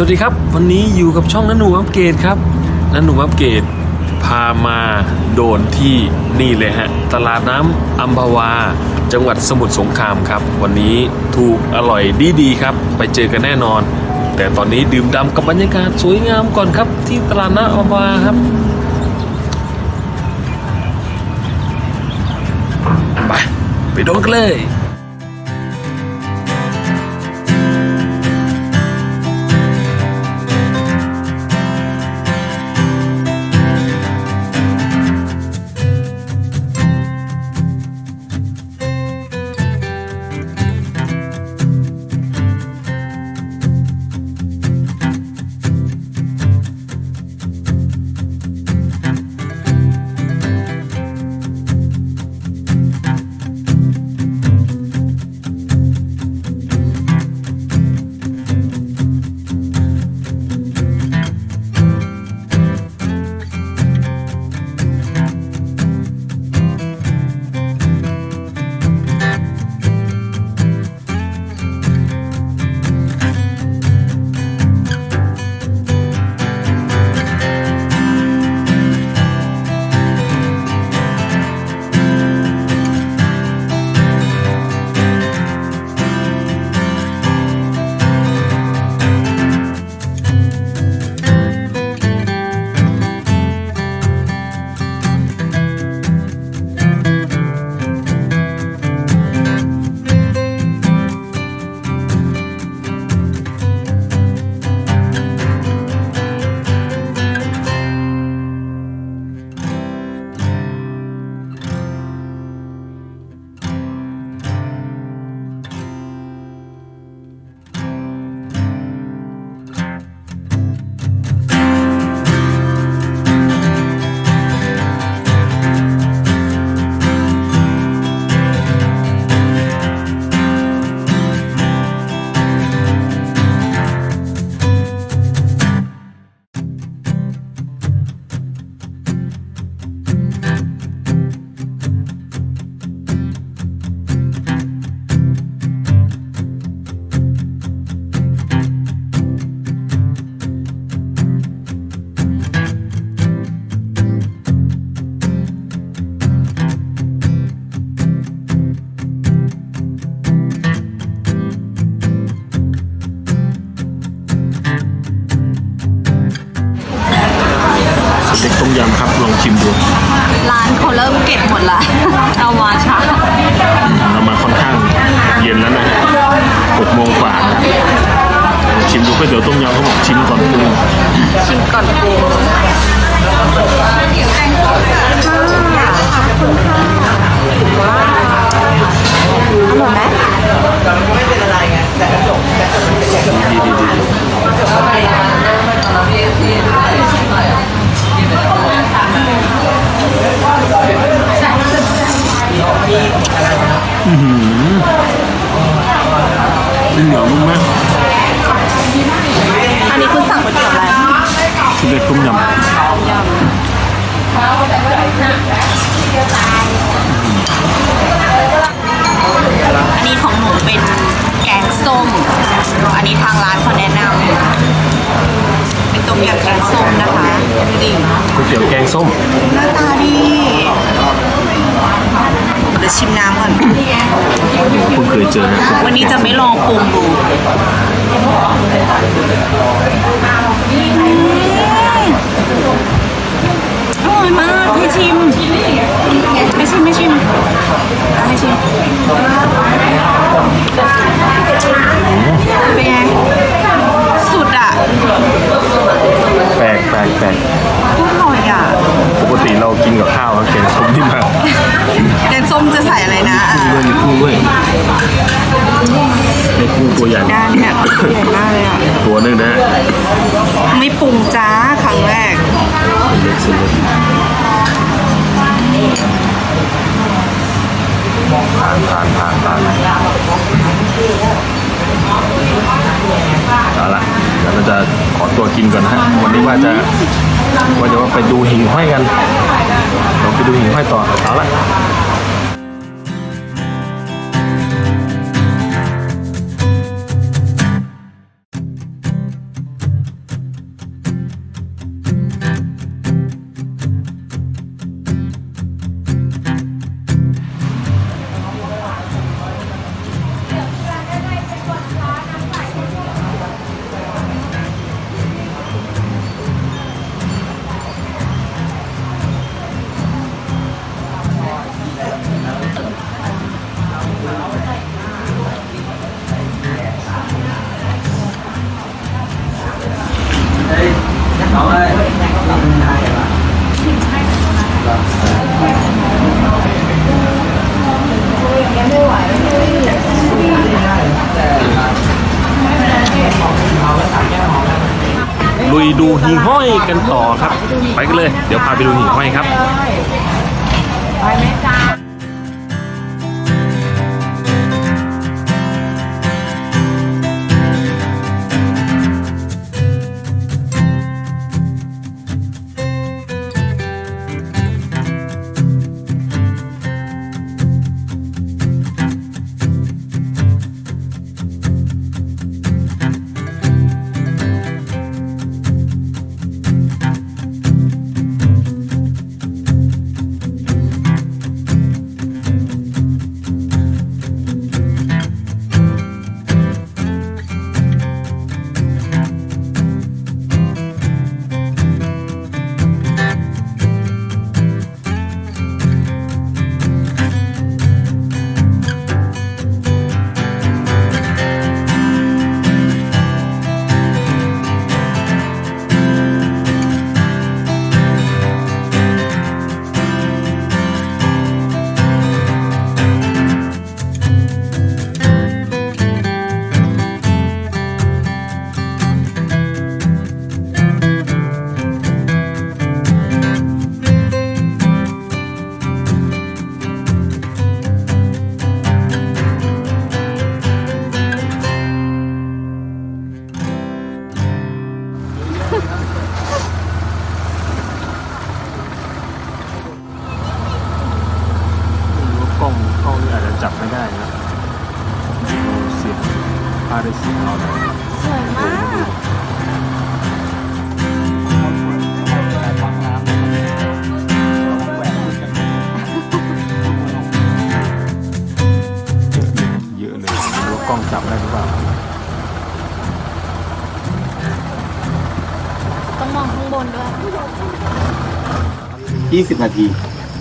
สวัสดีครับ วันนี้อยู่กับช่องนันหนูอัปเกรดครับนันหนูอัปเกรดพามาโดนที่นี่เลยฮะ ตลาดน้ำอัมพวา จังหวัดสมุทรสงครามครับ วันนี้ถูกอร่อยดีดีๆครับ ไปเจอกันแน่นอน แต่ตอนนี้ดื่มด่ำกับบรรยากาศสวยงามก่อนครับ ที่ตลาดน้ำอัมพวาครับไปไปโดนกันเลย ยำครับลองชิมดูร้านเขาเริ่มเก็บหมดละ เอามาช้าเรามาค่อนข้างเย็นแล้วนะฮะหกโมงกว่านะลองชิมดูก๋วยเตี๋ยวต้มยำเขาบอกชิมก่อนปรุงชิมก่อนปรุงอร่อยไหมดีดีดีดี เจอนะวันนี้จะไม่ลองปรุงดูอร่อยมากให้ชิมให้ชิมให้ชิมอะให้ชิม เดี๋ยวเราจะขอตัวกินก่อนนะฮะวันนี้ว่าจะว่าจะว่าไปดูหิ่งห้อยกันเราไปดูหิ่งห้อยต่อเอาละ ลุยดูหิ่งห้อยกันต่อครับ ไปกันเลย เดี๋ยวพาไปดูหิ่งห้อยครับ ไปไหมจ้า จับไม่ได้นะเสียงพาได้เสียงเอาเลยสวยมากเยอะเลยดูกล้องจับได้หรือเปล่าต้องมองข้างบนด้วย 20 นาที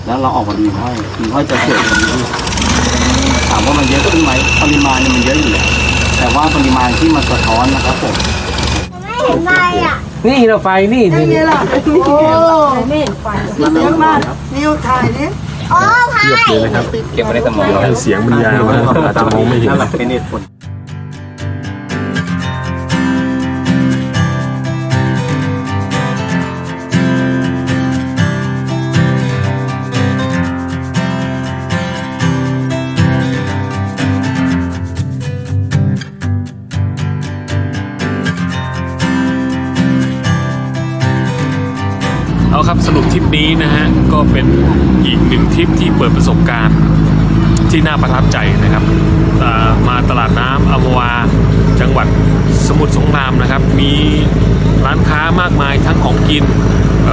แล้วเราออกมาดูห้อยหิ่งห้อยจะสวยกว่านี้ ถามว่ามันเยอะขึ้นไหมปริมาณเนี่ยมันเยอะอยู่แล้วแต่ว่าปริมาณที่มันสะท้อนนะครับผมนี่เราไฟนี่นี่นี่เทียบเลยนะครับเก็บไว้ในสมองให้เสียงบรรยายว่าอาจจะมองไม่เห็นนั่นแหละเป็นเหตุผล ก็เป็นอีกหนึ่งทริปที่เปิดประสบการณ์ที่น่าประทับใจนะครับ มาตลาดน้ำอัมวา จังหวัดสมุทรสงครามนะครับ มีร้านค้ามากมายทั้งของกินอ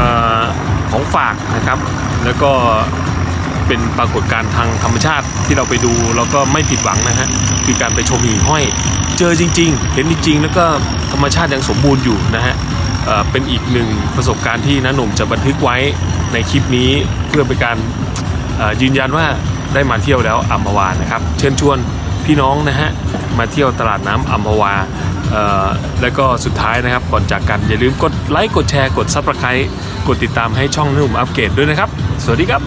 ของฝากนะครับ แล้วก็เป็นปรากฏการณ์ทางธรรมชาติที่เราไปดูแล้วก็ไม่ผิดหวังนะฮะคือการไปชมหิ่งห้อย เจอจริง ๆ เห็นจริง ๆ แล้วก็ธรรมชาติยังสมบูรณ์อยู่นะฮะ เป็นอีกหนึ่งประสบการณ์ที่น้าหนุ่มจะบันทึกไว้ในคลิปนี้เพื่อเป็นการยืนยันว่าได้มาเที่ยวแล้วอัมพวานะครับ เชิญชวนพี่น้องนะฮะมาเที่ยวตลาดน้ำอัมพวาแล้วก็สุดท้ายนะครับก่อนจากกันอย่าลืมกดไลค์กดแชร์กดซับสไครต์กดติดตามให้ช่องนุ่มอัปเกรดด้วยนะครับ สวัสดีครับ